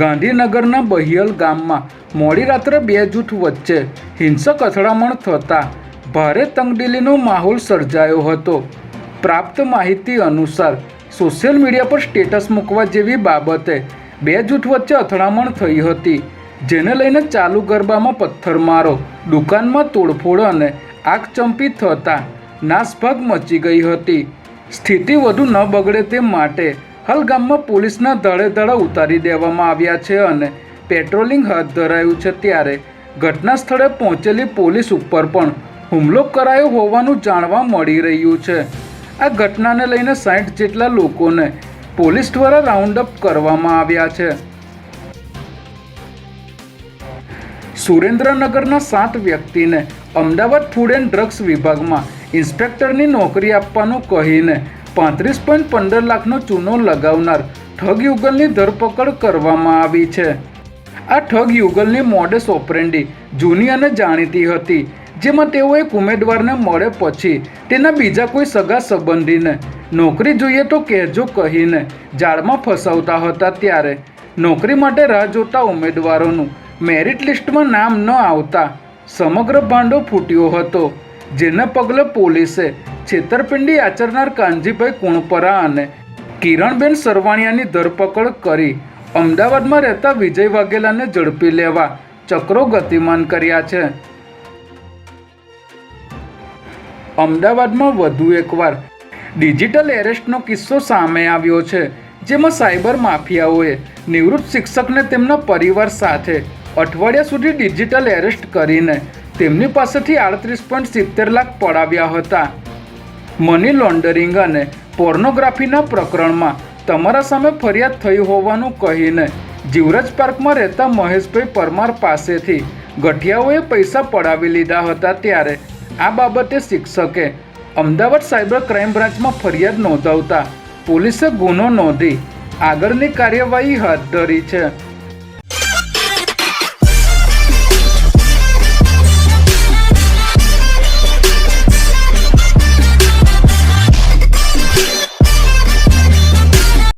ગાંધીનગરના બહિયલ ગામમાં મોડી રાત્રે બે જૂથ વચ્ચે હિંસક અથડામણ થતાં ભારે તંગદિલીનો માહોલ સર્જાયો હતો. પ્રાપ્ત માહિતી અનુસાર સોશિયલ મીડિયા પર સ્ટેટસ મૂકવા જેવી બાબતે બે જૂથ વચ્ચે અથડામણ થઈ હતી, જેને લઈને ચાલુ ગરબામાં પથ્થરમારો, દુકાનમાં તોડફોડ અને આગચંપી થતાં નાસભાગ મચી ગઈ હતી. સ્થિતિ વધુ ન બગડે તે માટે હાલ ગામમાં પોલીસના ધડે ધડા ઉતારી દેવામાં આવ્યા છે અને પેટ્રોલિંગ હાથ ધરાયું છે ત્યારે ઘટના સ્થળે પહોંચેલી પોલીસ ઉપર પણ હુમલો કરાયો હોવાનું જાણવા મળી રહ્યું છે. આ ઘટનાને લઈને સાઠ જેટલા લોકોને પોલીસ દ્વારા રાઉન્ડ અપ કરવામાં આવ્યા છે. સુરેન્દ્રનગરના સાત વ્યક્તિને અમદાવાદ ફૂડ એન્ડ ડ્રગ્સ વિભાગમાં ઇન્સ્પેક્ટરની નોકરી આપવાનું કહીને પાંત્રીસ પોઈન્ટ પંદર લાખનો ચૂનો લગાવનાર ઠગ યુગલની ધરપકડ કરવામાં આવી છે. આ ઠગ યુગલની મોડેસ ઓપરેન્ડી જૂની અને જાણીતી હતી, જેમાં તેઓ એક ઉમેદવારને મળે પછી તેના બીજા કોઈ સગા સંબંધીને નોકરી જોઈએ તો કહેજો કહીને જાળમાં ફસાવતા હતા ત્યારે. નોકરી માટે રાહ જોતા ઉમેદવારોનું મેરિટ લિસ્ટમાં નામ ન આવતા સમગ્ર ભાંડો ફૂટ્યો હતો. જેને પગલે પોલીસે છેતરપિંડી આચરનાર કાનજીભાઈ કુણપરા અને કિરણબેન સરવાણિયાની ધરપકડ કરી અમદાવાદમાં રહેતા વિજય વાઘેલાને ઝડપી લેવા ચક્રો ગતિમાન કર્યા છે. અમદાવાદમાં વધુ એકવાર ડિજિટલ એરેસ્ટનો કિસ્સો સામે આવ્યો છે, જેમાં સાયબર માફિયાઓએ નિવૃત્ત શિક્ષકને તેમના પરિવાર સાથે અઠવાડિયા સુધી ડિજિટલ એરેસ્ટ કરીને તેમની પાસેથી આડત્રીસ પોઈન્ટ સિત્તેર લાખ પડાવ્યા હતા. મની લોન્ડરિંગ અને પોર્નોગ્રાફીના પ્રકરણમાં તમારા સામે ફરિયાદ થઈ હોવાનું કહીને જીવરાજ પાર્કમાં રહેતા મહેશભાઈ પરમાર પાસેથી ગઠિયાઓએ પૈસા પડાવી લીધા હતા ત્યારે આ બાબતે શિક્ષકે અમદાવાદ સાયબર ક્રાઇમ બ્રાન્ચમાં ફરિયાદ નોંધાવતા પોલીસે ગુનો નોંધી આગળની કાર્યવાહી હાથ ધરી છે.